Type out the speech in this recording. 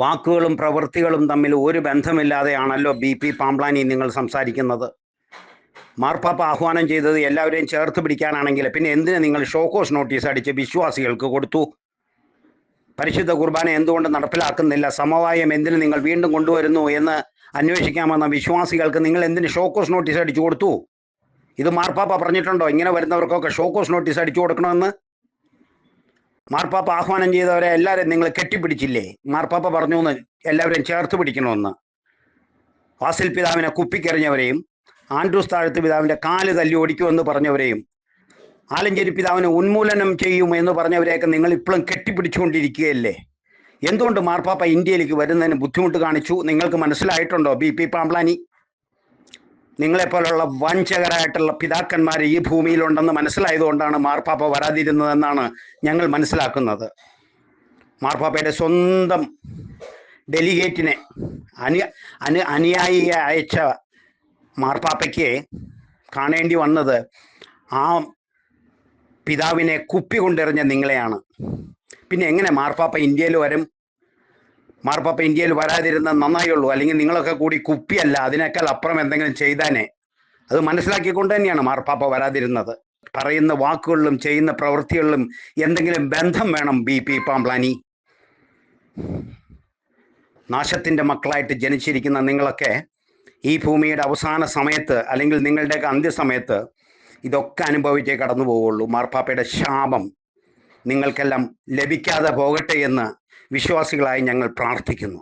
വാക്കുകളും പ്രവൃത്തികളും തമ്മിൽ ഒരു ബന്ധമില്ലാതെയാണല്ലോ ബി പി പാംപ്ലാനി നിങ്ങൾ സംസാരിക്കുന്നത്. മാർപ്പാപ്പ ആഹ്വാനം ചെയ്തത് എല്ലാവരെയും ചേർത്ത് പിടിക്കാനാണെങ്കിൽ പിന്നെ എന്തിനു നിങ്ങൾ ഷോക്കോസ് നോട്ടീസ് അടിച്ച് വിശ്വാസികൾക്ക് കൊടുത്തു? പരിശുദ്ധ കുർബാന എന്തുകൊണ്ട് നടപ്പിലാക്കുന്നില്ല? സമവായം എന്തിനു നിങ്ങൾ വീണ്ടും കൊണ്ടുവരുന്നു എന്ന് അന്വേഷിക്കാമെന്ന വിശ്വാസികൾക്ക് നിങ്ങൾ എന്തിന് ഷോക്കോസ് നോട്ടീസ് അടിച്ചു കൊടുത്തു? ഇത് മാർപ്പാപ്പ പറഞ്ഞിട്ടുണ്ടോ? ഇങ്ങനെ വരുന്നവർക്കൊക്കെ ഷോക്കോസ് നോട്ടീസ് അടിച്ചു കൊടുക്കണമെന്ന്? മാർപ്പാപ്പ ആഹ്വാനം ചെയ്തവരെ എല്ലാവരും നിങ്ങൾ കെട്ടിപ്പിടിച്ചില്ലേ? മാർപ്പാപ്പ പറഞ്ഞു എന്ന് എല്ലാവരെയും ചേർത്ത് പിടിക്കണമെന്ന്. വാസിൽ പിതാവിനെ കുപ്പിക്കെറിഞ്ഞവരെയും ആൻഡ്രൂസ് താഴത്ത് പിതാവിന്റെ കാൽ തല്ലി ഓടിക്കുമെന്ന് പറഞ്ഞവരെയും ആലഞ്ചേരി പിതാവിനെ ഉന്മൂലനം ചെയ്യും എന്ന് പറഞ്ഞവരെയൊക്കെ നിങ്ങൾ ഇപ്പോഴും കെട്ടിപ്പിടിച്ചുകൊണ്ടിരിക്കുകയല്ലേ? എന്തുകൊണ്ട് മാർപ്പാപ്പ ഇന്ത്യയിലേക്ക് വരുന്നതിന് ബുദ്ധിമുട്ട് കാണിച്ചു? നിങ്ങൾക്ക് മനസ്സിലായിട്ടുണ്ടോ? ബി പി പാംപ്ലാനി നിങ്ങളെപ്പോലുള്ള വഞ്ചകരായിട്ടുള്ള പിതാക്കന്മാർ ഈ ഭൂമിയിലുണ്ടെന്ന് മനസ്സിലായതുകൊണ്ടാണ് മാർപ്പാപ്പ വരാതിരുന്നതെന്നാണ് ഞങ്ങൾ മനസ്സിലാക്കുന്നത്. മാർപ്പാപ്പയുടെ സ്വന്തം ഡെലിഗേറ്റിനെ അനു അനു അനുയായിയെ അയച്ച മാർപ്പാപ്പയ്ക്ക് കാണേണ്ടി വന്നത് ആ പിതാവിനെ കുപ്പി കൊണ്ടെറിഞ്ഞ നിങ്ങളെയാണ്. പിന്നെ എങ്ങനെ മാർപ്പാപ്പ ഇന്ത്യയിൽ വരും? മാർപ്പാപ്പ ഇന്ത്യയിൽ വരാതിരുന്ന നന്നായുള്ളൂ. അല്ലെങ്കിൽ നിങ്ങളൊക്കെ കൂടി കുപ്പിയല്ല അതിനേക്കാൾ അപ്പുറം എന്തെങ്കിലും ചെയ്താനേ അത് മനസ്സിലാക്കിക്കൊണ്ട് തന്നെയാണ് മാർപ്പാപ്പ വരാതിരുന്നത്. പറയുന്ന വാക്കുകളിലും ചെയ്യുന്ന പ്രവൃത്തികളിലും എന്തെങ്കിലും ബന്ധം വേണം ബി പി പാംപ്ലാനി നാശത്തിന്റെ മക്കളായിട്ട് ജനിച്ചിരിക്കുന്ന നിങ്ങളൊക്കെ ഈ ഭൂമിയുടെ അവസാന സമയത്ത് അല്ലെങ്കിൽ നിങ്ങളുടെയൊക്കെ അന്ത്യസമയത്ത് ഇതൊക്കെ അനുഭവിച്ചേ കടന്നു പോവുള്ളൂ മാർപ്പാപ്പയുടെ ശാപം നിങ്ങൾക്കെല്ലാം ലഭിക്കാതെ പോകട്ടെ എന്ന് വിശ്വാസികളായി ഞങ്ങൾ പ്രാർത്ഥിക്കുന്നു.